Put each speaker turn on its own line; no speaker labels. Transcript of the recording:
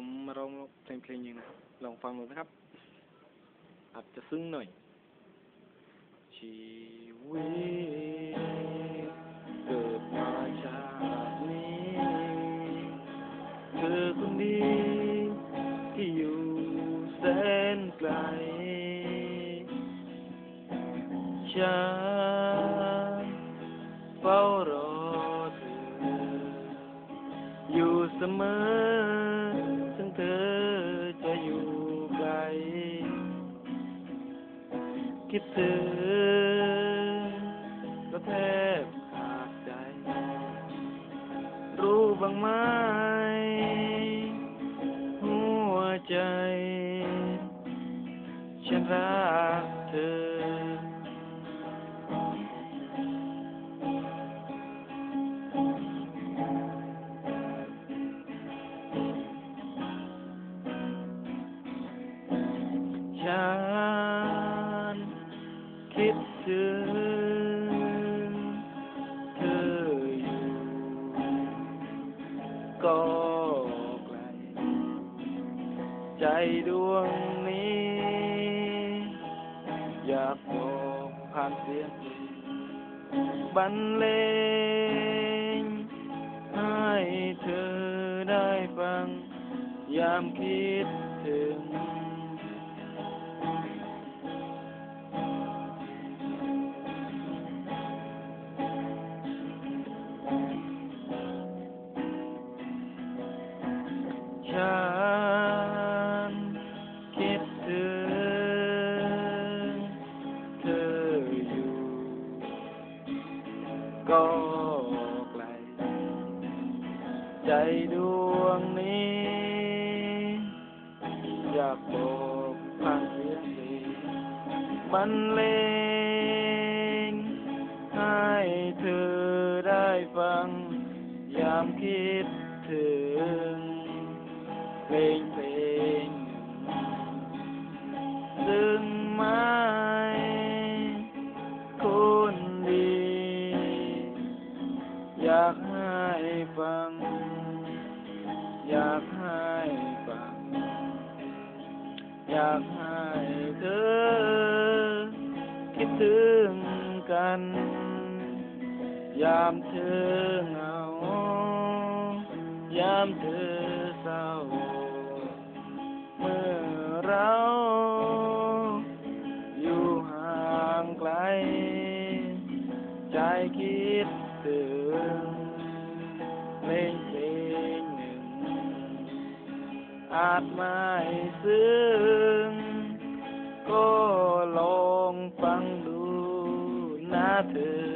ผมมาร้องเพลงเพลงหนึงนะครับ ลองฟังดูนะครับ อาจจะซึ้งหน่อย ชีวิตเกิดมาชาตินี้ เธอคนนี้ที่อยู่แสนไกล ฉันเฝ้ารอเธออยู่เสมอ เธอจะอยู่ไกลคิดถึงก็แทบขาดใจ รู้บ้างไหมหัวใจ ฉันรัก ก็ไกล ใจดวงนี้ อยากบอกผ่านเสียงเพลงบรรเลงให้เธอได้ฟัง ยามคิดถึง ฉันคิดถึงเธออยู่ ก็ไกล ใจดวงนี้ อยากบอกผ่านเสียงเพลงบรรเลงให้เธอได้ฟัง ยามคิดถึง เพลงเพลงหนึ่งซึ่งไม่คนดี อยากให้ฟัง อยากให้ฟัง อยากให้เธอ คิดถึงกัน ยามเธอเหงา ยามเธอเศร้า อาจไม่ซึ้งก็ลองฟังดูนะเธอ